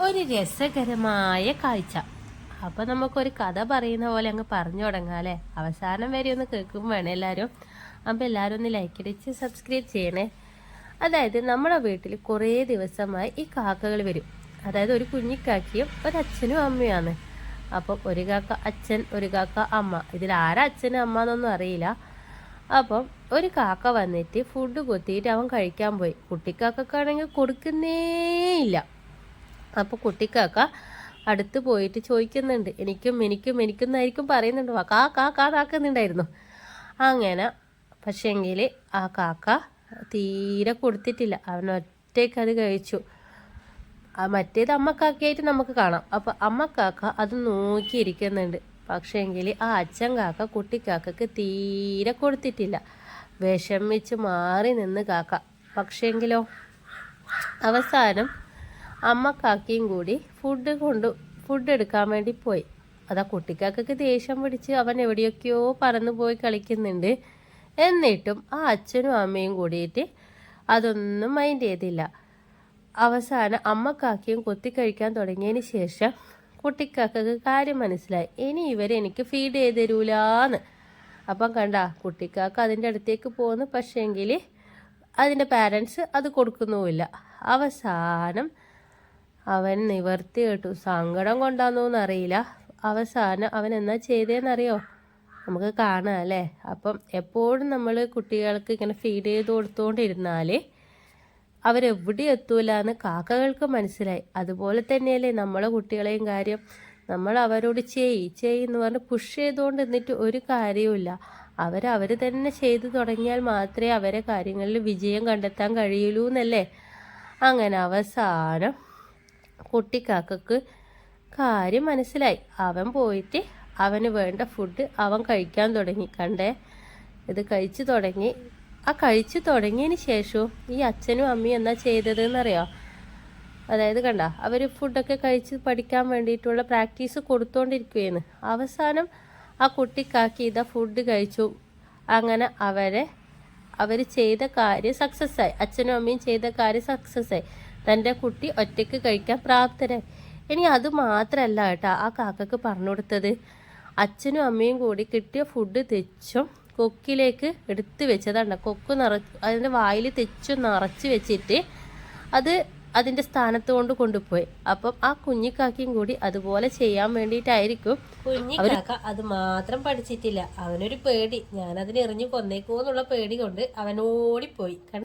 ഒരു രസകരമായ കാഴ്ച. അപ്പൊ നമുക്കൊരു കഥ പറയുന്ന പോലെ അങ്ങ് പറഞ്ഞു തുടങ്ങാം അവസാനം വരെ ഒന്ന് കേൾക്കും വേണം എല്ലാവരും. അപ്പോൾ എല്ലാവരും ഒന്ന് ലൈക്ക് അടിച്ച് സബ്സ്ക്രൈബ് ചെയ്യണേ. അതായത് നമ്മുടെ വീട്ടിൽ കുറേ ദിവസമായി ഈ കാക്കകൾ വരും. അതായത് ഒരു കുഞ്ഞിക്കാക്കിയും ഒരു അച്ഛനും അമ്മയാണ് അപ്പം ഒരു കാക്ക അച്ഛൻ ഒരു കാക്ക അമ്മ. ഇതിൽ ആരാ അച്ഛനും അമ്മ എന്നൊന്നും അറിയില്ല. അപ്പം ഒരു കാക്ക വന്നിട്ട് ഫുഡ് കൊത്തിയിട്ട് അവൻ കഴിക്കാൻ പോയി. കുട്ടിക്കാക്കാണെങ്കിൽ കൊടുക്കുന്നേ ഇല്ല. അപ്പോൾ കുട്ടിക്കാക്ക അടുത്ത് പോയിട്ട് ചോദിക്കുന്നുണ്ട്. എനിക്കും എനിക്കും എനിക്കെന്നായിരിക്കും പറയുന്നുണ്ട്. കാ കാ കാ കാക്കുന്നുണ്ടായിരുന്നു അങ്ങനെ പക്ഷേങ്കിൽ ആ കാക്ക തീരെ കൊടുത്തിട്ടില്ല. അവൻ ഒറ്റയ്ക്ക് അത് കഴിച്ചു. മറ്റേത് അമ്മക്കാക്കയായിട്ട് നമുക്ക് കാണാം. അപ്പം അമ്മക്കാക്ക അത് നോക്കിയിരിക്കുന്നുണ്ട്. പക്ഷേങ്കിൽ ആ അച്ഛൻ കാക്ക കുട്ടിക്കാക്കക്ക് തീരെ കൊടുത്തിട്ടില്ല. വിഷമിച്ച് മാറി നിന്ന് കാക്ക. പക്ഷേങ്കിലോ അവസാനം അമ്മക്കാക്കയും കൂടി ഫുഡ് കൊണ്ട് ഫുഡ് എടുക്കാൻ വേണ്ടി പോയി. അതാ കുട്ടിക്കാക്കക്ക് ദേഷ്യം പിടിച്ച് അവൻ എവിടെയൊക്കെയോ പറന്നു പോയി കളിക്കുന്നുണ്ട്. എന്നിട്ടും ആ അച്ഛനും അമ്മയും കൂടിയിട്ട് അതൊന്നും മൈൻഡ് ചെയ്തില്ല. അവസാനം അമ്മ കാക്കയും കൊത്തി കഴിക്കാൻ തുടങ്ങിയതിന് ശേഷം കുട്ടിക്കാക്കക്ക് കാര്യം മനസ്സിലായി. ഇനി ഇവരെ എനിക്ക് ഫീഡ് ചെയ്ത് തരൂലാന്ന്. അപ്പം കണ്ട കുട്ടിക്കാക്ക അതിന്റെ അടുത്തേക്ക് പോകുന്നു പക്ഷേങ്കിൽ അതിന്റെ പാരൻസ് അത് കൊടുക്കുന്നുമില്ല. അവസാനം അവൻ നിവർത്തി കേട്ടു. സങ്കടം കൊണ്ടാന്നോന്ന് അറിയില്ല അവസാനം അവൻ എന്നാ ചെയ്തേന്നറിയോ? നമുക്ക് കാണാം അല്ലേ? അപ്പം എപ്പോഴും നമ്മൾ കുട്ടികൾക്ക് ഇങ്ങനെ ഫീഡ് ചെയ്ത് കൊടുത്തുകൊണ്ടിരുന്നാൽ അവരെവിടെ എത്തൂല എന്ന് കാക്കകൾക്ക് മനസ്സിലായി. അതുപോലെ തന്നെയല്ലേ നമ്മളെ കുട്ടികളെയും കാര്യം. നമ്മൾ അവരോട് ചെയ് ചെയ് എന്ന് പറഞ്ഞ് പുഷ് ചെയ്തുകൊണ്ട് നിന്നിട്ട് ഒരു കാര്യവുമില്ല. അവർ അവർ തന്നെ ചെയ്തു തുടങ്ങിയാൽ മാത്രമേ അവരെ കാര്യങ്ങളിൽ വിജയം കണ്ടെത്താൻ കഴിയുള്ളൂ എന്നല്ലേ? അങ്ങനെ അവസാനം കുട്ടിക്കാക്കക്ക് കാര്യം മനസ്സിലായി. അവൻ പോയിട്ട് അവന് വേണ്ട ഫുഡ് അവൻ കഴിക്കാൻ തുടങ്ങി. കണ്ടേ? ഇത് കഴിച്ചു തുടങ്ങി. ആ കഴിച്ചു തുടങ്ങിയതിന് ശേഷവും ഈ അച്ഛനും അമ്മയും എന്നാ ചെയ്തതെന്നറിയോ? അതായത് കണ്ട അവർ ഫുഡൊക്കെ കഴിച്ച് പഠിക്കാൻ വേണ്ടിയിട്ടുള്ള പ്രാക്ടീസ് കൊടുത്തോണ്ടിരിക്കുകയാണ് അവസാനം ആ കുട്ടിക്കാക്കി ഇതാ ഫുഡ് കഴിച്ചു. അങ്ങനെ അവരെ അവർ ചെയ്ത കാര്യം സക്സസ്സായി അച്ഛനും അമ്മയും ചെയ്ത കാര്യം സക്സസ്സായി തന്റെ കുട്ടി ഒറ്റയ്ക്ക് കഴിക്കാൻ പ്രാപ്തരായി. ഇനി അത് മാത്രമല്ല കേട്ടോ ആ കാക്കക്ക് പറഞ്ഞു കൊടുത്തത്. അച്ഛനും അമ്മയും കൂടി കിട്ടിയ ഫുഡ് തെച്ചും കൊക്കിലേക്ക് എടുത്തു വെച്ചതാണ്. കൊക്ക് നിറ അതിന്റെ വായിൽ തെച്ചും നിറച്ച് വെച്ചിട്ട് അത് അതിന്റെ സ്ഥാനത്ത് കൊണ്ട് കൊണ്ടുപോയി. അപ്പം ആ കുഞ്ഞിക്കാക്കിയും കൂടി അതുപോലെ ചെയ്യാൻ വേണ്ടിയിട്ടായിരിക്കും കുഞ്ഞിക്കാക്ക അത് മാത്രം പഠിച്ചിട്ടില്ല. അവനൊരു പേടി. ഞാനതിന് എറിഞ്ഞു കൊന്നേക്കോ എന്നുള്ള പേടി കൊണ്ട് അവനോടിപ്പോയി.